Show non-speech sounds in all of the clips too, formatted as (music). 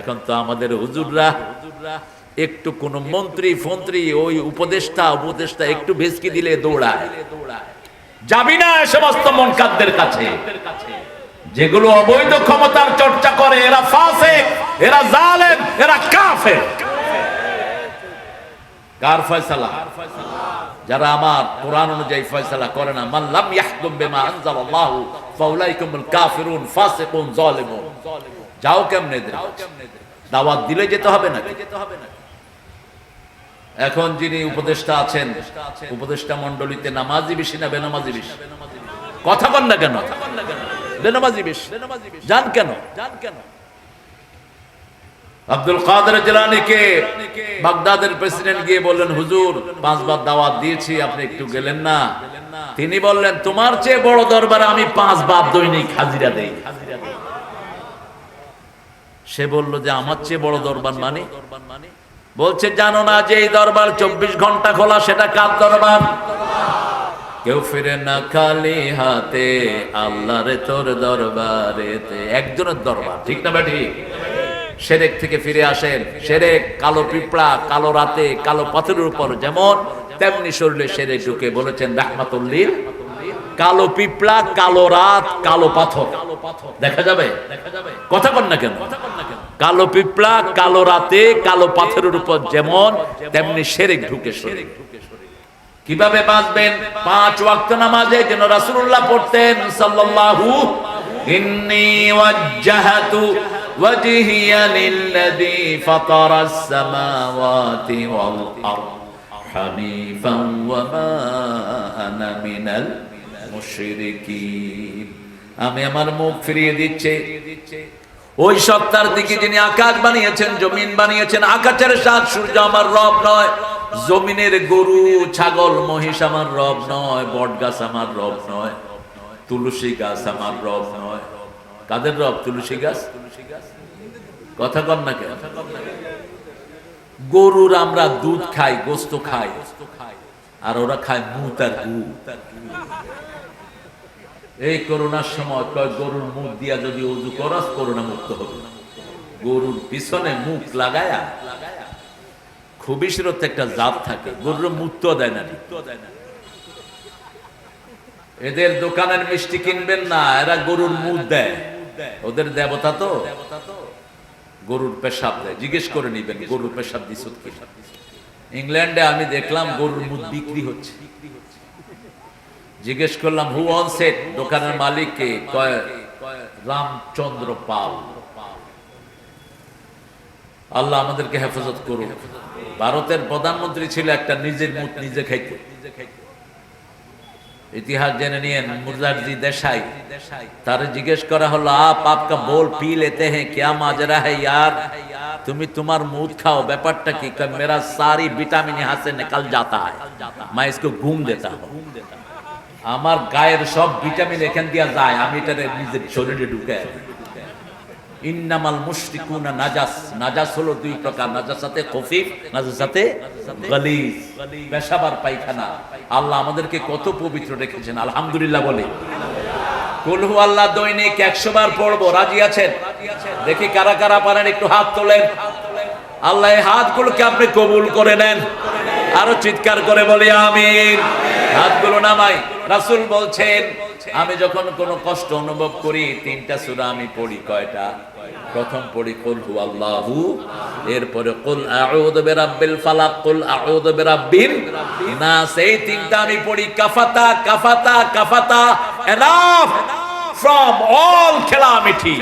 এখন তো আমাদের হুজুররা একটু কোন মন্ত্রী ফন্ত্রী, ওই উপদেষ্টা উপদেষ্টা একটু ভেসকি দিলে দৌড়ায়। যাবি না সমস্ত মনকারদের কাছে। যেগুলো অবৈধ ক্ষমতার চর্চা করে, এরা ফাসেক, এরা জালেম, এরা কাফের। কার ফয়সালা? যারা আমার কোরআন অনুযায়ী ফয়সালা করে না মাল্লাম ইয়াহকুম বিমা আনজালাল্লাহু, ফাউলাইকুমুল কাফিরুন ফাসিকুন জালিমুন। যাও কেমনে দাওয়াত দিলে যেতে হবে না যেতে হবে না এখন যিনি উপদেষ্টা আছেন উপদেষ্টা মণ্ডলীতে নামাজি বেশি না বেনামাজি বেশি? কথা কন না কেন? বেনামাজি বেশি। জান কেন? জান কেন? আব্দুল কাদের জেলানিকে বাগদাদের প্রেসিডেন্ট গিয়ে বললেন হুজুর পাঁচবার দাওয়াত দিয়েছি আপনি একটু গেলেন না? তিনি বললেন তোমার চেয়ে বড় দরবারে আমি পাঁচবার দৈনিক হাজিরা দেই। সে বলল যে আমার চেয়ে বড় দরবার মানে? বলছে, জানো না যে এই দরবার চব্বিশ ঘণ্টা খোলা, সেটা কার দরবার? কেউ ফিরে না খালি হাতে, আল্লাহরে তোর দরবারেতে। একজনের দরবার, ঠিক না ব্যাটি সেরেক থেকে ফিরে আসেন, সেরেক কালো পিঁপড়া, কালো রাতে, কালো পাথরের উপর যেমন, তেমনি শরীরে সেরে ঢুকে বলেছেন, রাহমাতুল্লিল। কালো পিঁপড়া, কালো রাত, কালো পাথর। দেখা যাবে? কথা কন না কেন? কালো পিঁপড়া, কালো রাতে, কালো পাথরের উপর যেমন, তেমনি সেরেক ঢুকে সেরেক কীভাবে বাঁচবেন? পাঁচ ওয়াক্ত নামাজে যেন রাসূলুল্লাহ পড়তেন, সাল্লাল্লাহু আমি আমার মুখ ফিরিয়ে দিচ্ছে। ওই সত্তার দিকে যিনি আকাশ বানিয়েছেন, জমিন বানিয়েছেন, আকাশের সাত সূর্য আমার রব নয়, জমিনের গরু, ছাগল, মহিষ আমার রব নয় বট গাছ আমার রব নয়, তুলসী গাছ আমার রব নয়। কাদের রব? তুলসী গাছ? কথা কন না কেন? গরুর আমরা দুধ খাই, গোস্ত খাই, আর ওরা খায় আর গু এই করোনার সময় কয়, গরুর মুখ দিয়া যদি উজু করস, করোনা মুক্ত হবে। গরুর পিছনে মুখ লাগায়া খুবই সিরত একটা জাত থাকে। গরুর মুক্ত দেয় না এদের দোকানের মিষ্টি কিনবেন না, এরা গরুর মুখ দেয়। ওদের দেবতা তো গরুর পেশাব দেয়। জিজ্ঞেস করে নিবেন, গরুর পেশাব দিস ইংল্যান্ডে আমি দেখলাম গরুর মুখ বিক্রি হচ্ছে। জিজ্ঞেস করলাম হু অন সেট দোকানের মালিককে কয় রামচন্দ্র পাল আল্লাহ আমাদেরকে হেফাজত করুন ভারতের প্রধানমন্ত্রী ছিল একটা নিজের মুখ নিজে খাইতে ইতিহাস জেনে নিয়েন মুজারজি দেশাই তারে জিজ্ঞেস করা হলো আপ আপকা বোল পি লেতে হ্যাঁ क्या माजरा है यार তুমি তোমার মুদ খাও ব্যাপারটা কি কয় মেরা সারি ভিটামিন यहाँ से निकल जाता है मैं इसको घूम देता हूँ আমার গায়ের সব ভিটামিন এখান দিয়া যায়, আমি এটা নিজের শরীরে ঢুকে ইন্নামাল মুশরিকুনা নাজাস নাজাস হলো দুই প্রকার নাজাসাতে খফিফ নাজাসাতে গালিজ। পেশাবার পায়খানা। আল্লাহ আমাদেরকে কত পবিত্র রেখেছেন, আলহামদুলিল্লাহ বলে। কুলহু আল্লাহ দৈনিক একশো বার পড়ব, রাজি আছেন? দেখি কারা কারা পারেন, একটু হাত তোলেন। আল্লাহ এই হাতগুলোকে আপনি কবুল করে নেন। আরও চিৎকার করে বলি, আমিন। হাতগুলো নামাই। রাসূল বলছেন, আমি যখন কোনো কষ্ট অনুভব করি, তিনটা সূরা আমি পড়ি কয়টা? প্রথম পড়ি, কুল হু আল্লাহু এরপরে, কুল আউযু বিরাব্বিল ফালাক কুল আউযু বিরাব্বিন নাস এই তিনটা আমি পড়ি, কাফাতা কাফাতা কাফাতা এনাফ ফ্রম অল খেলামিটি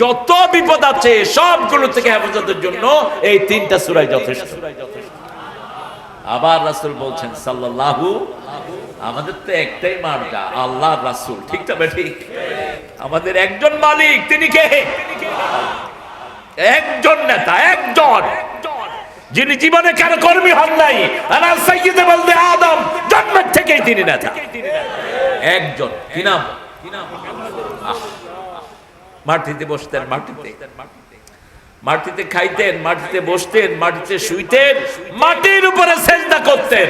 যত বিপদ আছে সবগুলো থেকে হেফাজতের জন্য এই তিনটা সূরাই যথেষ্ট। আবার রাসূল বলছেন, সাল্লাল্লাহু, আমাদের তো একটাই মার্জা আল্লাহ রাসূল। ঠিক তো ঠিক? আমাদের একজন মালিক, তিনি কে? একজন নেতা, একজন। যিনি জীবনে কেন কর্মী হন নাই আদম, জন্মের থেকেই তিনি নেতা। একজন, কি নাম? মাটিতে বসতেন, মাটিতে। মাটিতে খাইতেন, মাটিতে বসতেন, মাটিতে শুইতেন, মাটির উপরে সেজদা করতেন।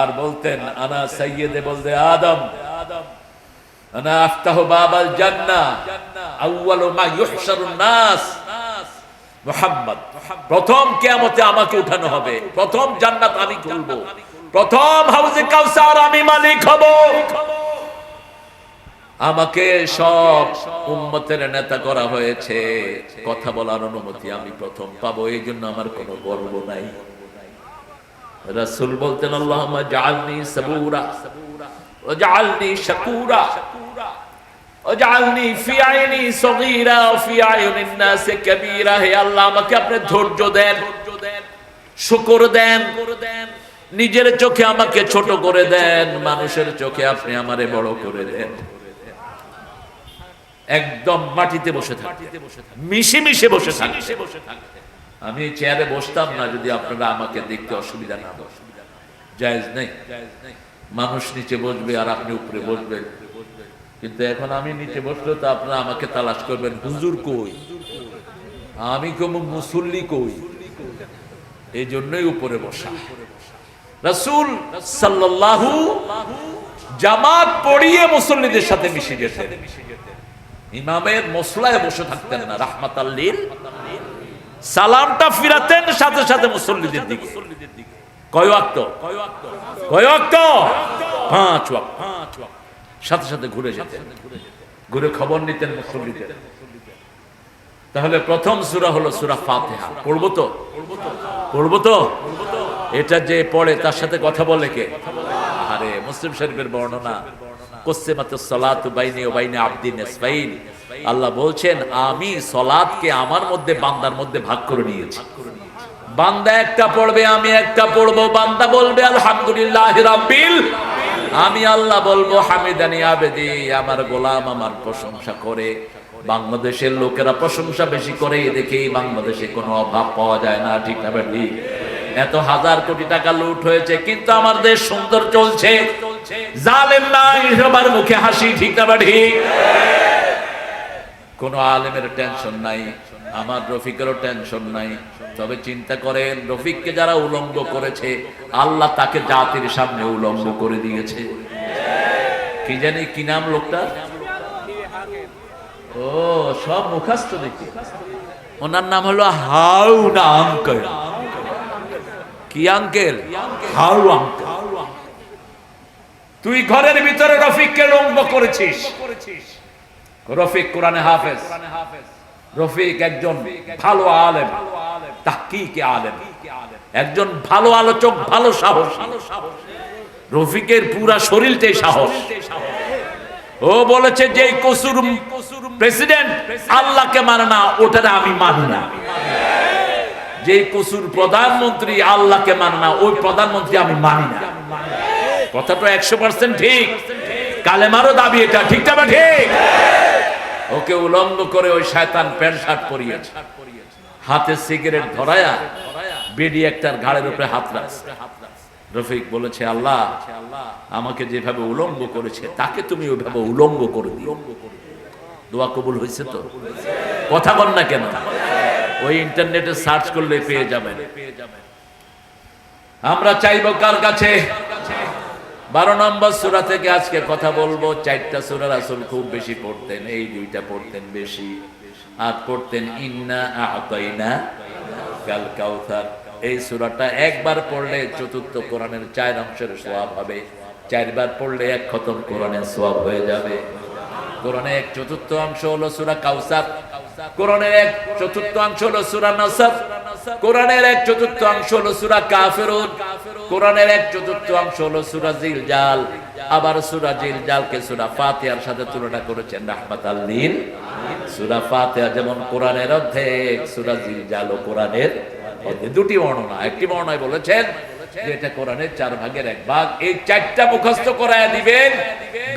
আর বলতেন, আনা সাইয়েদে, বলতে, আদম, আনা আফতাহ বাবাল জান্নাহ আউয়ালু মা ইউহশারুন নাস। মুহাম্মদ, প্রথম আমাকে উঠানো হবে। প্রথম জান্নাত আমি প্রথম মালিক হব। আমাকে সব উম্মতের নেতা করা হয়েছে। কথা বলার অনুমতি আমি প্রথম পাবো এই জন্য আমার কোনো গর্ব নাই। রাসূল বলতেন জাআলনি সাবুরা শুকর দেন, নিজের চোখে আমাকে ছোট করে দেন, মানুষের চোখে আপনি আমারে বড় করে দেন। একদম মাটিতে বসে থাকতে মিশে মিশে বসে থাকতে আমি চেয়ারে বসতাম না যদি আপনারা আমাকে দেখতে অসুবিধা না জায়েজ নেই। মানুষ নিচে বসবে আর আপনি উপরে বসবেন। কিন্তু এখন আমি নিচে বসলে তো আপনারা আমাকে তালাশ করবেন। হুজুর কই? আমি কোন মুসল্লি কই? এই জন্যই উপরে বসা। রাসূল সাল্লাল্লাহু জামাত পড়িয়ে মুসল্লিদের সাথে মিশে যেতেন ইমামের মসলায় বসে থাকতেন না রাহমাত সালামটা ফিরাতেন সাথে সাথে মুসল্লিদের দিকে। এটা যে পড়ে তার সাথে কথা বলে কে? আরে মুসলিম শরীফের বর্ণনা। আল্লাহ বলছেন, আমি সলাতকে আমার মধ্যে, বান্দার মধ্যে ভাগ করে নিয়েছি। বান্দা একটা পড়বে, আমি একটা পড়ব। বান্দা বলবে, আলহামদুলিল্লাহ আমি আল্লাহ বলব, হামিদানি আবেদি, আমার গোলাম আমার প্রশংসা করে। বাংলাদেশের লোকেরা প্রশংসা বেশি করে দেখেই বাংলাদেশে কোনো অভাব পাওয়া যায় না, ঠিক না এত হাজার কোটি টাকা লুট হয়েছে, কিন্তু আমার দেশ সুন্দর চলছে। জালেম নাই সবার মুখে হাসি, ঠিক না বেটি কোনো আলেমের টেনশন নাই, আমার রফিকেরও টেনশন নাই। তবে চিন্তা করেন, রফিককে যারা উলঙ্গ করেছে, আল্লাহ তাকে জাতির সামনে উলঙ্গ করে দিয়েছে। কি জানি কি নাম লোকটা? ও, সব মুখাস্ত দেখি। ওনার নাম হলো হাউ না আঙ্কেল। কি আঙ্কেল? How uncle. তুই ঘরের ভিতরে রফিককে লম্ব করেছিস। রফিক কোরআনে হাফেজ। রফিক একজন ভালো আলেম। তাহকিকে আলেম। একজন ভালো আলোচক ভালো সাহস। রফিকের পুরা শরীরটাই সাহস। ও বলেছে যে কসুর প্রেসিডেন্ট আল্লাহকে মানে না ওটারে আমি মানি না। যে কসুর প্রধানমন্ত্রী আল্লাহকে মানে না ওই প্রধানমন্ত্রী আমি মানি না। কথাটা একশো পার্সেন্ট ঠিক। কালেমারও দাবি এটা, ঠিক না ঠিক? ওকে উলঙ্গ করে ওই শয়তান প্যান্ট শার্ট পরিয়েছে। হাতে সিগারেট ধরায়া বেডি একটার ঘাড়ের উপরে হাত রাখছে। রফিক বলেছে, আল্লাহ, আমাকে যেভাবে উলঙ্গ করেছে, তাকে তুমি ওইভাবে উলঙ্গ করে দিও। দোয়া কবুল হয়েছে তো? কথা বল না কেন। ওই ইন্টারনেটে সার্চ করলে পেয়ে যাবেন। আমরা চাইব কার কাছে? বারো নম্বর সুরা থেকে আজকে কথা বলব, চারটা সুরা রাসুল খুব বেশি পড়তেন, এই দুইটা পড়তেন বেশি। আর পড়তেন, ইন্না আতাইনা কাল কাউসার এই সুরাটা একবার পড়লে চতুর্থ কোরআনের চার অংশের সোয়াব হবে। চারবার পড়লে এক খতম কোরআনের সোয়াব হয়ে যাবে। কোরআনের এক চতুর্থ অংশ হলো সুরা কাউসার কোরআনের এক চতুর্থ অংশ হলো সুরা নাসার কোরআনের এক চতুর্থ অংশ হলো সুরা কাফেরুন, কোরআনের এক চতুর্থ অংশ হলো সুরা জিলজাল আবার সুরা জিলজালকে সুরা ফাতিহার সাথে তুলনা করেছেন রাহমাত আল্লিল সুরা ফাতিহা যেমন কোরআনের অর্ধেক, সুরা জিলজাল ও কোরআনের। দুটি বর্ণনা, একটি বর্ণনায় বলেছেন এটা কোরআনের চার ভাগের এক ভাগ, এই চারটা মুখস্থ দিবেন।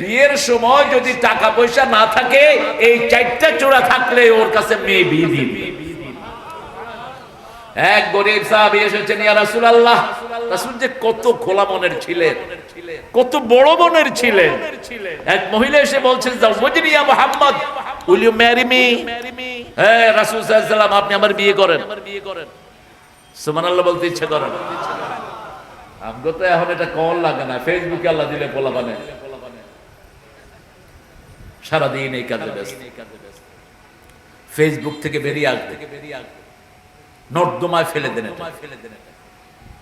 বিয়ের সময় যদি টাকা পয়সা না থাকে, এই চারটা চূড়া থাকলে ওর কাছে মেয়ে বিয়ে দিবে। এক গরিব সাহাবী এসেছেন, ইয়া যে কত খোলা মনের ছিলেন, কত বড় মনের ছিলেন। এক মহিলা এসে বলছেন জাওয়াজনি ইয়া Muhammad will you marry me হ্যাঁ সাল্লাল্লাহু আপনি আমার বিয়ে করেন। সুবহানাল্লাহ বলতে ইচ্ছে করেন আমগো তো এখন এটা কল লাগে না। ফেসবুকে আল্লাহ দিলে পোলাপানে। সারাদিন এই কাজে ব্যস্ত। ফেসবুক থেকে বেরিয়ে আসবে। নর্দমায় ফেলে দেন।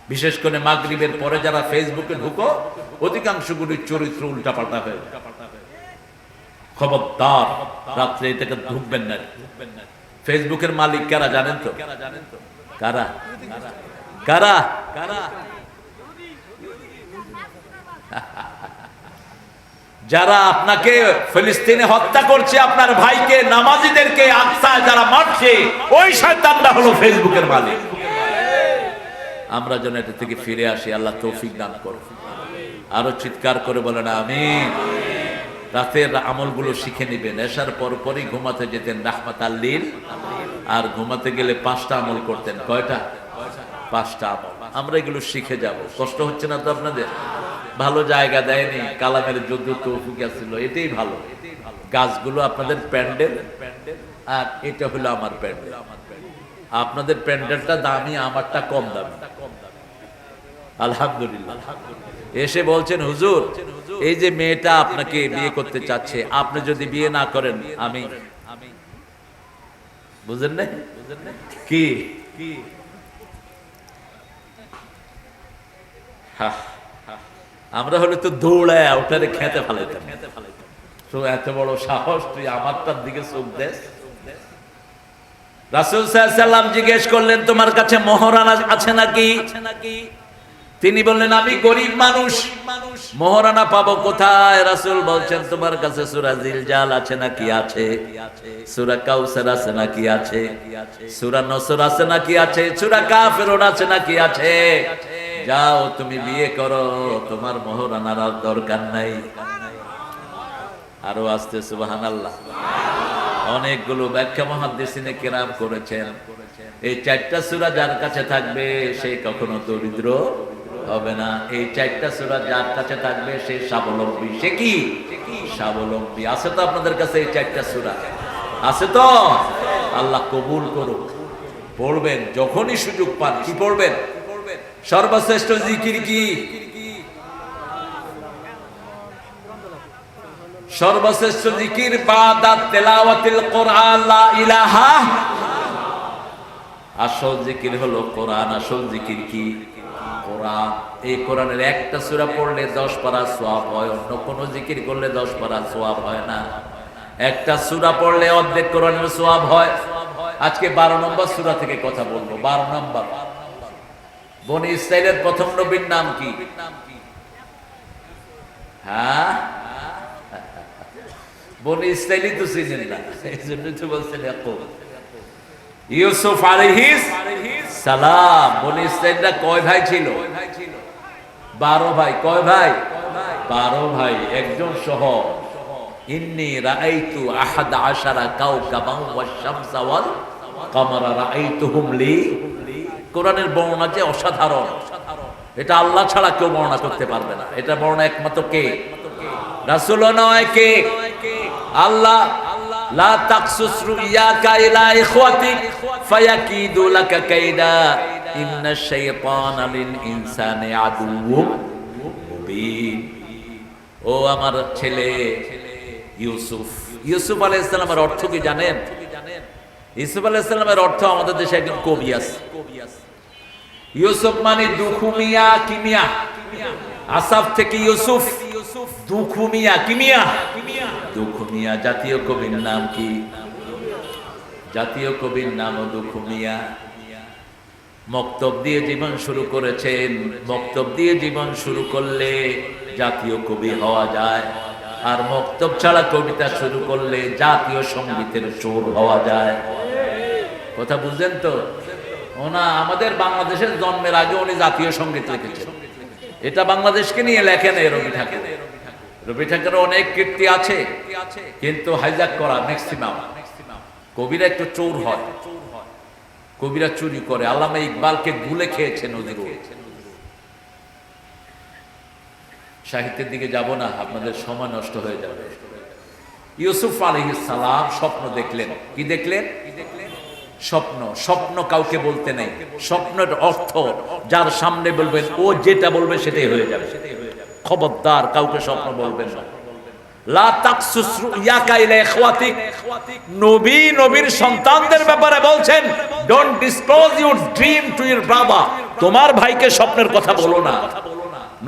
বিশেষ করে মাগরিবের পরে যারা ফেসবুকে ঢুকো অধিকাংশ অধিকাংশগুলির চরিত্র উল্টাপাল্টা হয়ে। খবরদার, রাত্রে এটাকে ঢুকবেন না। ফেসবুকের মালিক কারা জানেন তো? কারা? কারা? কারা? (laughs) যারা আপনাকে ফিলিস্তিনে হত্যা করছে, আপনার ভাইকে, নামাজিদেরকে আকসায় যারা মারছে, ওই শয়তানরা হলো ফেসবুকের মালিক। আমরা যেন এটা থেকে ফিরে আসি, আল্লাহ তৌফিক দান করো আরও চিৎকার করে বলেন আমি রাতের আমলগুলো শিখে নিবেন। এসার পরপরই ঘুমাতে যেতেন রাহমাত আল্লিল। আর ঘুমাতে গেলে পাঁচটা আমল করতেন। কয়টা? পাঁচটা আমল। আমরা এগুলো শিখে যাব। কষ্ট হচ্ছে না তো আপনাদের? ভালো জায়গা দেয়নি, কালামের যুদ্ধ তৌফিক ছিল এটাই ভালো। গাছগুলো আপনাদের প্যান্ডেল, আর এটা হলো আমার প্যান্ডেল। আপনাদের প্যান্ডেলটা দামি, আমারটা কম দামি। আলহামদুলিল্লাহ। এসে বলছেন, হুজুর, এই যে মেয়েটা আপনাকে বিয়ে করতে চাচ্ছে, আপনি যদি বিয়ে না করেন, আমি বুঝেন না কি? আমরা হলে তো দৌড়ায় ওটারে খেতে ফেলাইতাম। তো এত বড় সাহস, তুই আমারটার দিকে চোখ দেশ রাসুল জিজ্ঞেস করলেন, তোমার কাছে মহরানা আছে নাকি? তিনি বললেন, আমি গরিব মানুষ। মহারানা পাবো কোথায়? রাসুল বলছেন, তোমার কাছে সুরা জিলজাল আছে নাকি? আছে। সুরা কাউসার আছে নাকি? আছে। সুরা নসর আছে নাকি? আছে। সুরা কাফেরুন আছে নাকি? আছে। যাও, তুমি বিয়ে করো, তোমার মহারানার আর দরকার নাই। আরও আসতে সুবহানাল্লাহ। অনেকগুলো ব্যাখ্যা মহাদ্দেশিনে কেরাম করেছেন। এই চারটা সুরা যার কাছে থাকবে, সে কখনো দরিদ্র হবে না। এই চারটা সুরা যার কাছে থাকবে, সে স্বাবলম্বী। সে কি? স্বাবলম্বী। আছে তো আপনাদের কাছে এই চারটা সুরা? আছে তো? আল্লাহ কবুল করুক। পড়বেন, যখনই সুযোগ পান। কি পড়বেন? সর্বশ্রেষ্ঠ জিকির কি? সর্বশ্রেষ্ঠ জিকির বাদাত তেলাওয়াতিল কোরআন, লা ইলাহা। আসল জিকির হলো কোরআন, আসল জিকির কি? কোরআন। এই কোরআনের একটা সূরা পড়লে 10 পারা সওয়াব হয়, অন্য কোন জিকির করলে 10 পারা সওয়াব হয় না। একটা সূরা পড়লে অর্ধেক কোরআনের সওয়াব হয়। আজকে 12 নম্বর সূরা থেকে কথা বলব 12 নম্বর। বনি ইসরাইলের প্রথম নবীর নাম কি? হ্যাঁ? বনি ইসরায়েলি তো চিনেন না, এই জন্য তো বলছেন ইউসুফ আলাইহিস সালাম। বনি ইসরায়েলরা কয় ভাই ছিল? বারো ভাই। কয় ভাই? বারো ভাই, একজন সহ ইন্নি রাআইতু আহাদ আশারা কাওকাবান ওয়াশ শামসা ওয়াল কামারা, রাআইতুহুম লি কোরআনের বর্ণনা যে অসাধারণ, এটা আল্লাহ ছাড়া কেউ বর্ণনা করতে পারবে না। এটা বর্ণনা একমাত্র কে? রাসূল নয় কে? আল্লাহ ও আমার ছেলে ইউসুফ ইউসুফ আলাইহিস সালামের অর্থ কি জানেন? ইউসুফ আলাইহিস অর্থ আমাদের দেশে একজন কবি আছে। ইউসুফ মানে দুখুমিয়া কিমিয়া। আসাফ থেকে ইউসুফ, দুখুমিয়া কিমিয়া। দুখুমিয়া জাতীয় কবির নাম কি? জাতীয় কবির নাম দুখুমিয়া। মক্তব দিয়ে জীবন শুরু করেছেন। মক্তব দিয়ে জীবন শুরু করলে জাতীয় কবি হওয়া যায়। আর মক্তব ছাড়া কবিতা শুরু করলে জাতীয় সঙ্গীতের চোর হওয়া যায়। কথা বুঝলেন তো? ওনা আমাদের বাংলাদেশের জন্মের আগে উনি জাতীয় সংগীত লিখেছেন। এটা বাংলাদেশকে নিয়ে লেখেন এই রবি ঠাকুর। রবি ঠাকুরের অনেক কীর্তি আছে, কিন্তু হাইজাক করা ম্যাক্সিমাম কবিরা একটু চোর হয়। কবিরা চুরি করে। আল্লামা ইকবালকে গুলে খেয়েছে নজরুল। সাহিত্যের দিকে যাব না, আপনাদের সময় নষ্ট হয়ে যাবে। ইউসুফ সালাম স্বপ্ন দেখলেন। কি দেখলেন? স্বপ্ন স্বপ্ন কাউকে বলতে নেই। স্বপ্নের অর্থ, যার সামনে বলবেন, ও যেটা বলবে সেটাই হয়ে যাবে। খবরদার কাউকে স্বপ্ন বলবেন সন্তানদের ব্যাপারে বলছেন ড্রিম টু ইউর ব্রাদার তোমার ভাইকে স্বপ্নের কথা বলো না।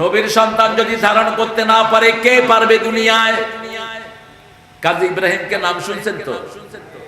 নবীর সন্তান যদি ধারণ করতে না পারে, কে পারবে দুনিয়ায়? কাজী ইব্রাহিমকে নাম শুনছেন তো?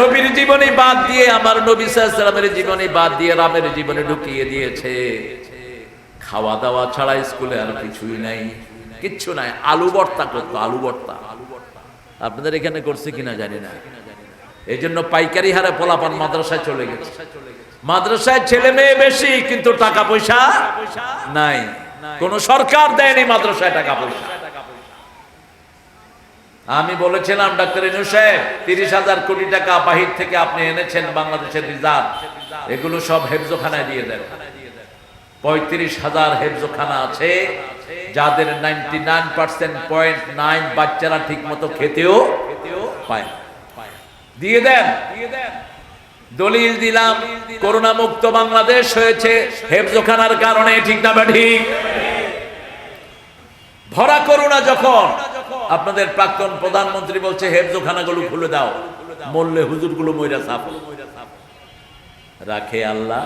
নবীর জীবনী বাদ দিয়ে আমার নবী সাল্লামের জীবনী বাদ দিয়ে রামের জীবনে ঢুকিয়ে দিয়েছে। খাওয়া দাওয়া ছাড়া স্কুলে আর কিছুই নাই, কিচ্ছু নাই। আলু ভর্তা করতো, আলু ভর্তা। আপনাদের এখানে করছে কিনা জানি না। এই জন্য পাইকারি হারে পোলাপান মাদ্রাসায় চলে গেছে। মাদ্রাসায় ছেলে মেয়ে বেশি, কিন্তু টাকা পয়সা নাই। কোন সরকার দেয়নি মাদ্রাসায় টাকা পয়সা। আমি বলেছিলাম, ডাক্তার ইনু সাহেব, তিরিশ হাজার কোটি টাকা বাহির থেকে আপনি এনেছেন বাংলাদেশের রিজার্ভ। এগুলো সব হেফজোখানায় দিয়ে দেন। পঁয়ত্রিশ হাজার হেফজোখানা আছে, যাদের ninety nine percent point nine বাচ্চারা ঠিক মতো খেতেও পায় দিয়ে দেন। দলিল দিলাম করোনা মুক্ত বাংলাদেশ হয়েছে, হেফজোখানার কারণে ঠিক না বা ঠিক? ভরা করোনা যখন আপনাদের প্রাক্তন প্রধানমন্ত্রী বলছে হেফজোখানাগুলো খুলে দাও। মরলে হুজুরগুলো মইরা সাফ রাখে আল্লাহ।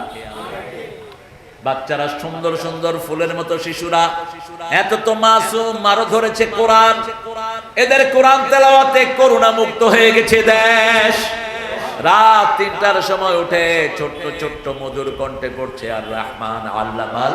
বাচ্চারা সুন্দর সুন্দর ফুলের মতো শিশুরা। এত তো মাসুম মারো ধরেছে কোরআন। এদের কোরআন তেলাওয়াতে করুণা মুক্ত হয়ে গেছে দেশ। রাত তিনটার সময় উঠে ছোট্ট ছোট্ট মধুর কণ্ঠে পড়ছে, আর Rahman আল্লামাল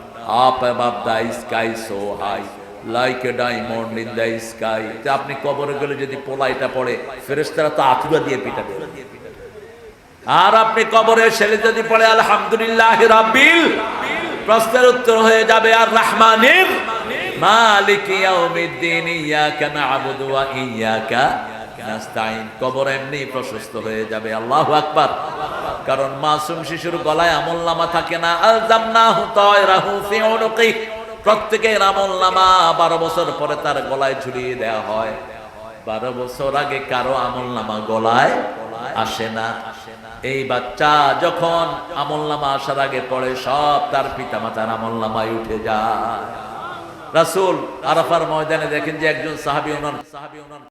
Above the sky so high, like a diamond in the sky. তা আপনি কবরে গেলে যদি পোলা এটা পড়ে ফেরেস্তারা তো আতুরা দিয়ে পিটাবে আর আপনি কবরে ছেলে যদি পড়ে আলহামদুলিল্লাহ রাব্বিল প্রশ্নের উত্তর হয়ে যাবে আর রহমানের মালিক ইয়াউমিদ্দিন ইয়াকা না'বুদু ওয়া ইয়াকা কবর এমনি প্রশস্ত হয়ে যাবে, আল্লাহু আকবার। কারণ মাসুম শিশুর গলায় আমলনামা থাকে না। প্রত্যেকের আমলনামা বারো বছর পরে তার গলায় ঝুলিয়ে দেওয়া হয়। বারো বছর আগে কারও আমলনামা গলায় আসে না। এই বাচ্চা যখন আমলনামা আসার আগে পড়ে, সব তার পিতা মাতার আমলনামায় উঠে যায়। রাসূল আরাফার ময়দানে দেখেন যে একজন সাহাবী ওনার সাহাবী ওনার